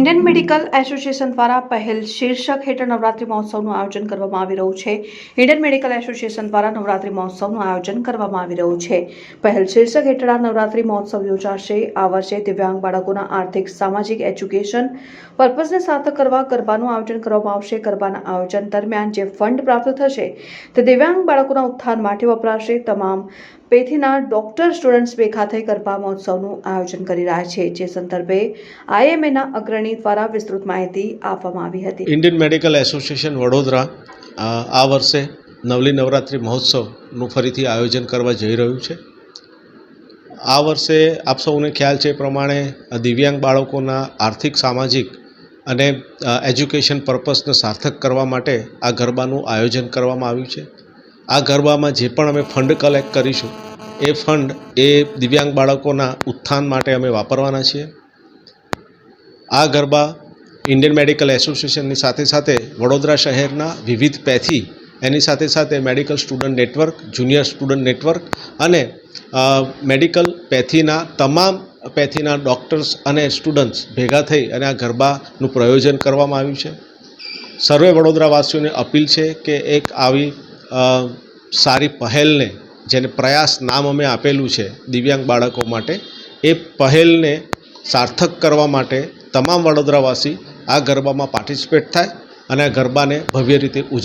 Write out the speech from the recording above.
Indian medical association દ્વારા પહેલ શીર્ષક હેઠળ નવરાત્રિ મહોત્સવનું આયોજન કરવામાં આવી રહ્યું છે. ઇન્ડિયન મેડિકલ એસોસિએશન દ્વારા નવરાત્રિ મહોત્સવનું આયોજન કરવામાં આવી રહ્યું છે. પહેલ શીર્ષક હેઠળ આ નવરાત્રિ મહોત્સવ યોજાશે. આ વર્ષે દિવ્યાંગ બાળકોના આર્થિક, સામાજિક, એજ્યુકેશન પર્પઝને સાર્થક કરવા ગરબાનું આયોજન કરવામાં આવશે. ગરબાના આયોજન દરમિયાન જે ફંડ પ્રાપ્ત થશે તે દિવ્યાંગ બાળકોના ઉત્થાન માટે વપરાશે. તમામ પેથીના ડોક્ટર સ્ટુડન્ટ્સ બે ખાતે ગરબા મહોત્સવનું આયોજન કરી રહ્યા છે, જે સંદર્ભે આઈએમએના અગ્રણી દ્વારા વિસ્તૃત માહિતી આપવામાં આવી હતી. ઇન્ડિયન મેડિકલ એસોસિએશન વડોદરા, આ વર્ષે નવલી નવરાત્રિ મહોત્સવનું ફરીથી આયોજન કરવા જઈ રહ્યું છે. આ વર્ષે આપ સૌને ખ્યાલ છે પ્રમાણે દિવ્યાંગ બાળકોના આર્થિક, સામાજિક અને એજ્યુકેશન પર્પસને સાર્થક કરવા માટે આ ગરબાનું આયોજન કરવામાં આવ્યું છે. આ ગરબામાં જે પણ અમે ફંડ કલેક્ટ કરીશું, એ ફંડ એ દિવ્યાંગ બાળકોના ઉત્થાન માટે અમે વાપરવાના છીએ. આ ગરબા ઇન્ડિયન મેડિકલ એસોસિએશનની સાથે સાથે વડોદરા શહેરના વિવિધ પેથી એની સાથે સાથે medical student network, junior student network અને મેડિકલ પેથીના તમામ પેથીના ડૉક્ટર્સ અને સ્ટુડન્ટ્સ ભેગા થઈ અને આ ગરબાનું પ્રયોજન કરવામાં આવ્યું છે. સર્વે વડોદરાવાસીઓને અપીલ છે કે એક આવી સારી પહેલને, જેને પ્રયાસ નામ અમે આપેલું છે દિવ્યાંગ બાળકો માટે, એ પહેલને સાર્થક કરવા માટે તમામ વડોદરાવાસી આ ગરબામાં પાર્ટિસિપેટ થાય અને આ ગરબાને ભવ્ય રીતે ઉજવે